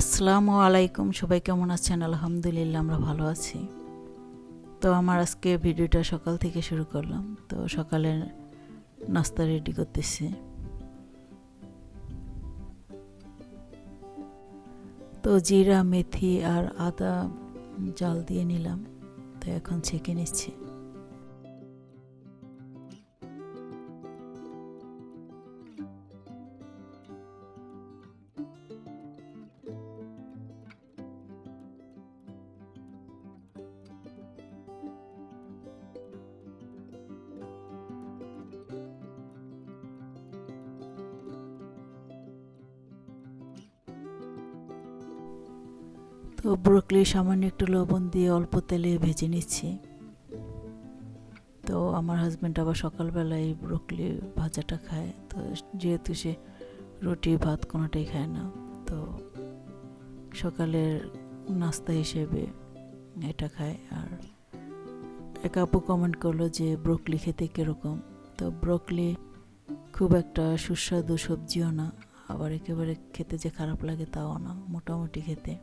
আসসালামু আলাইকুম, সবাই কেমন আছেন? আলহামদুলিল্লাহ, আমরা ভালো আছি। তো আমার আজকে ভিডিওটা সকাল থেকে শুরু করলাম। তো সকালে নাস্তা রেডি করতেছি। তো জিরা, মেথি আর আদা জাল দিয়ে নিলাম। তো এখন ছেঁকে নিচ্ছি। তো ব্রোকলি সামান্য একটু লবণ দিয়ে অল্প তেলে ভেজে নিচ্ছি। তো আমার হাজব্যান্ড আবার সকালবেলায় ব্রোকলি ভাজাটা খায়। তো যেহেতু সে রুটি ভাত কোনোটাই খায় না, তো সকালের নাস্তা হিসেবে এটা খায়। আর এক আপু কমেন্ট করল যে, ব্রোকলি খেতে কীরকম? তো ব্রোকলি খুব একটা সুস্বাদু সবজিও না, আবার একেবারে খেতে যে খারাপ লাগে তাও না, মোটামুটি খেতে।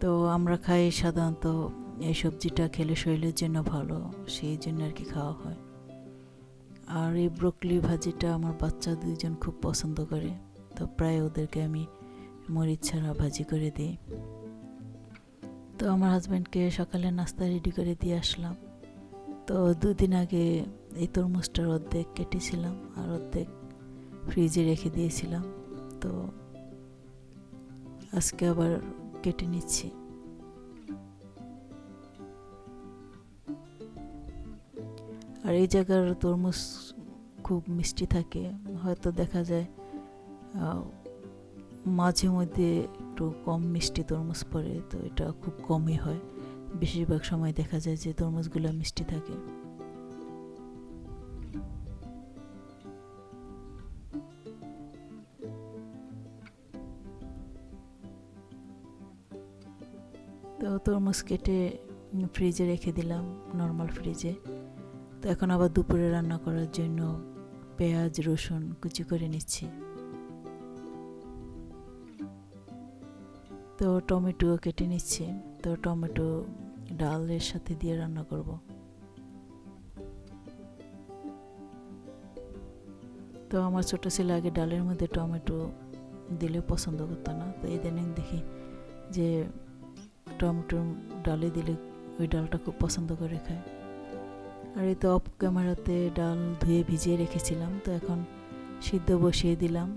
তো আমরা খাই সাধারণত এই সবজিটা খেলে শরীরের জন্য ভালো, সেই জন্য আর কি খাওয়া হয়। আর এই ব্রোকলি ভাজিটা আমার বাচ্চা দুইজন খুব পছন্দ করে, তো প্রায় ওদেরকে আমি মরিচ ছাড়া ভাজি করে দিই। তো আমার হাজব্যান্ডকে সকালে নাস্তা রেডি করে দিয়ে আসলাম। তো দুদিন আগে এই তরমুজটার অর্ধেক কেটেছিলাম আর অর্ধেক ফ্রিজে রেখে দিয়েছিলাম। তো আজকে আবার কেটে নিচ্ছি। আর এই জায়গার তরমুজ খুব মিষ্টি থাকে। হয়তো দেখা যায় মাঝে মধ্যে একটু কম মিষ্টি তরমুজ পড়ে, তো এটা খুব কমই হয়। বেশিরভাগ সময় দেখা যায় যে তরমুজগুলো মিষ্টি থাকে। তরমুজ কেটে ফ্রিজে রেখে দিলাম নর্মাল ফ্রিজে তো এখন আবার দুপুরে রান্না করার জন্য পেঁয়াজ, রসুন কুচি করে নিচ্ছি। তো টমেটো কেটে নিচ্ছি। তো টমেটো ডালের সাথে দিয়ে রান্না করব। তো আমার ছোটো ছেলে আগে ডালের মধ্যে টমেটো দিলে পছন্দ করতো না। তো ইদানিং দেখি যে টমেটো ডালে দিলে ওই ডালটা খুব পছন্দ করে খায়। আর এই তো অফ ক্যামেরাতে ডাল ধুয়ে ভিজিয়ে রেখেছিলাম, তো এখন সিদ্ধ বসিয়ে দিলাম।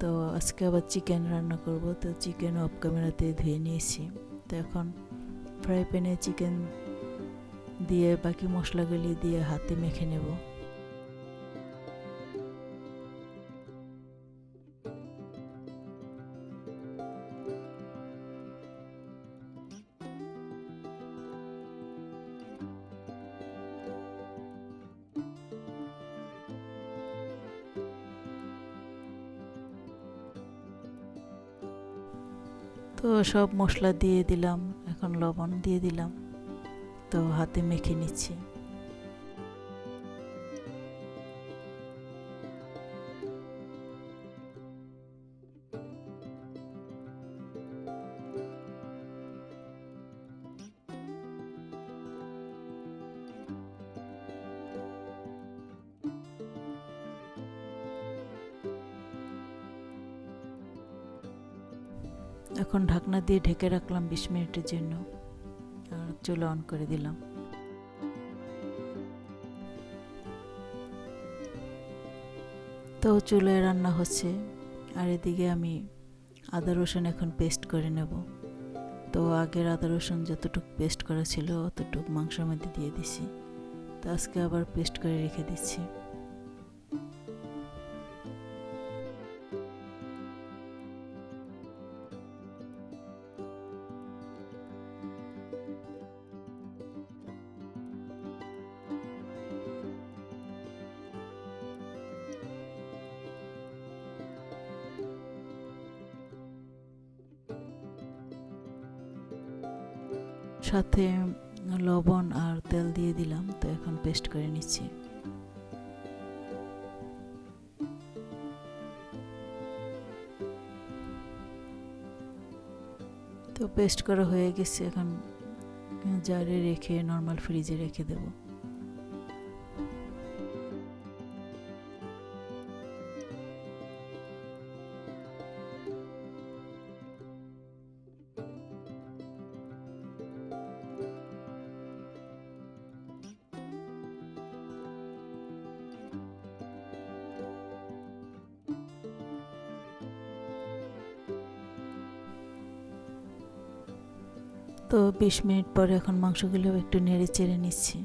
তো আজকে আবার চিকেন রান্না করব, তো চিকেন অফ ক্যামেরাতে ধুয়ে নিয়েছি। তো এখন ফ্রাই প্যানে চিকেন দিয়ে বাকি মশলাগুলি দিয়ে হাতে মেখে নেব। তো সব মশলা দিয়ে দিলাম এখন লবণ দিয়ে দিলাম। তো হাতে মেখে নিচ্ছি। এখন ঢাকনা দিয়ে ঢেকে রাখলাম বিশ মিনিটের জন্য। আর চুলো অন করে দিলাম। তো চুলোয় রান্না হচ্ছে। আর এদিকে আমি আদা রসুন এখন পেস্ট করে নেব। তো আগের আদা রসুন যতটুকু পেস্ট করা ছিল, অতটুকু মাংসের মধ্যে দিয়ে দিছি। তো আজকে আবার পেস্ট করে রেখে দিচ্ছি। সাথে লবণ আর তেল দিয়ে দিলাম, তো এখন পেস্ট করে নিচ্ছি। তো পেস্ট করা হয়ে গেছে, এখন জারে রেখে, নর্মাল ফ্রিজে রেখে দেবো। তো বিশ মিনিট পরে এখন মাংসগুলো একটু নেড়ে চেড়ে নিচ্ছি।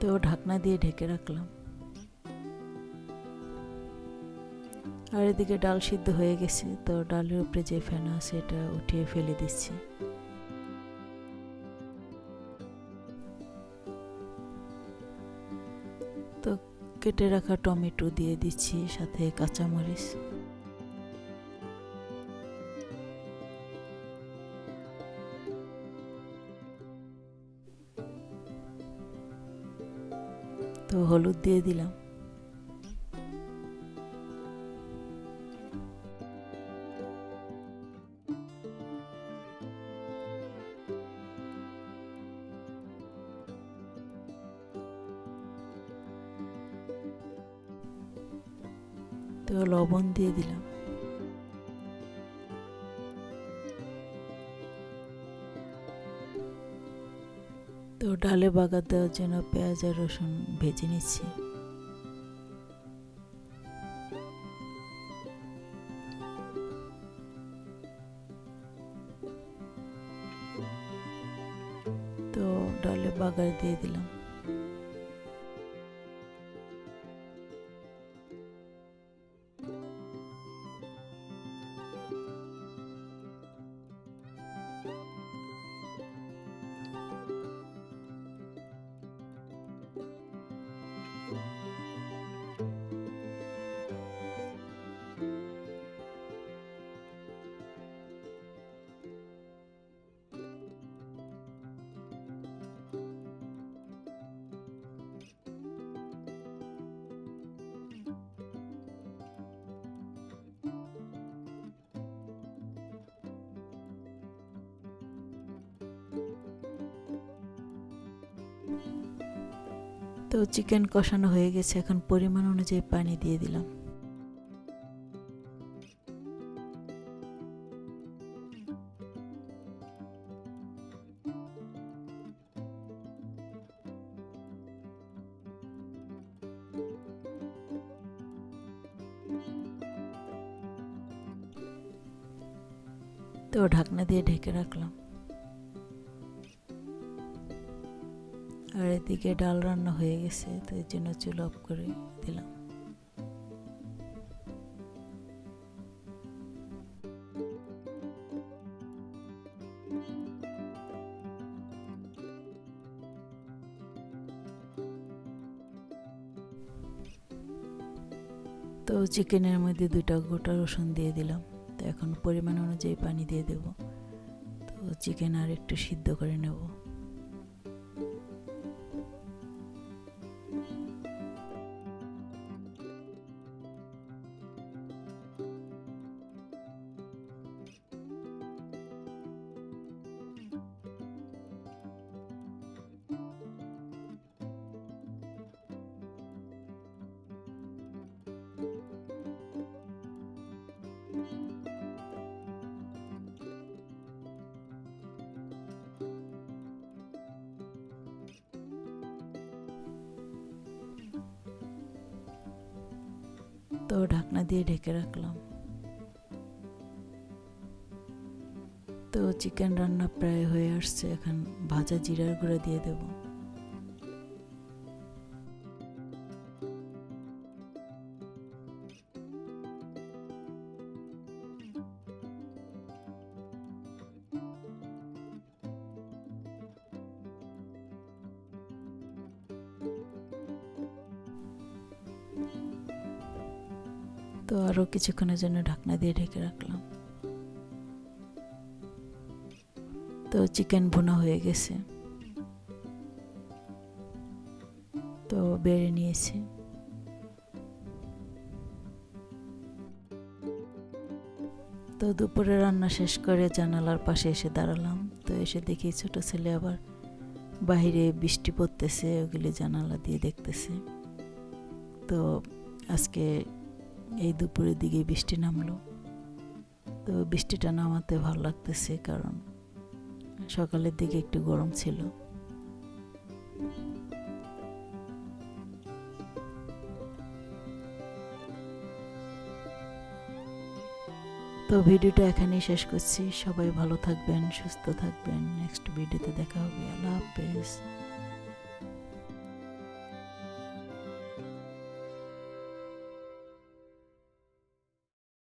তো ঢাকনা দিয়ে ঢেকে রাখলাম। আর এদিকে ডাল সিদ্ধ হয়ে গেছে, তো ডালের উপরে যে ফেনা আছে, এটা উঠিয়ে ফেলে দিচ্ছি। কেটে রাখা টমেটো দিয়ে দিচ্ছি সাথে কাঁচামরিচ। তো হলুদ দিয়ে দিলাম। তো লবণ দিয়ে দিলাম। তো ডালে বাগার দেওয়ার জন্য পেঁয়াজ আর রসুন ভেজে নিচ্ছি। তো চিকেন কষানো হয়ে গেছে, এখন পরিমাণ অনুযায়ী পানি দিয়ে দিলাম। তো ঢাকনা দিয়ে ঢেকে রাখলাম। আর এদিকে ডাল রান্না হয়ে গেছে, তো এর জন্য চুল অফ করে দিলাম। তো চিকেনের মধ্যে দুটা গোটা রসুন দিয়ে দিলাম। তো এখন পরিমাণ অনুযায়ী পানি দিয়ে দেব। তো চিকেন আর একটু সিদ্ধ করে নেব। তো ঢাকনা দিয়ে ঢেকে রাখলাম। তো চিকেন রান্না প্রায় হয়ে আসছে, এখন ভাজা জিরার গুঁড়া দিয়ে দেব। তো আরও কিছুক্ষণের জন্য ঢাকনা দিয়ে ঢেকে রাখলাম। তো চিকেন ভুনা হয়ে গেছে। তো বেড়ে নিয়েছি। তো দুপুরে রান্না শেষ করে জানালার পাশে এসে দাঁড়ালাম। তো এসে দেখি ছোট ছেলে আবার বাইরে বৃষ্টি পড়তেছে, ওগুলি জানালা দিয়ে দেখতেছে। তো আজকে এই দুপুরের দিকে বৃষ্টি নামলো। তো বৃষ্টিটা নামাতে ভালো লাগতেছে কারণ সকালের দিকে একটু গরম ছিল। তো ভিডিওটা এখানেই শেষ করছি। সবাই ভালো থাকবেন, সুস্থ থাকবেন। নেক্সট ভিডিওতে দেখা হবে। আল্লাহ হাফেজ।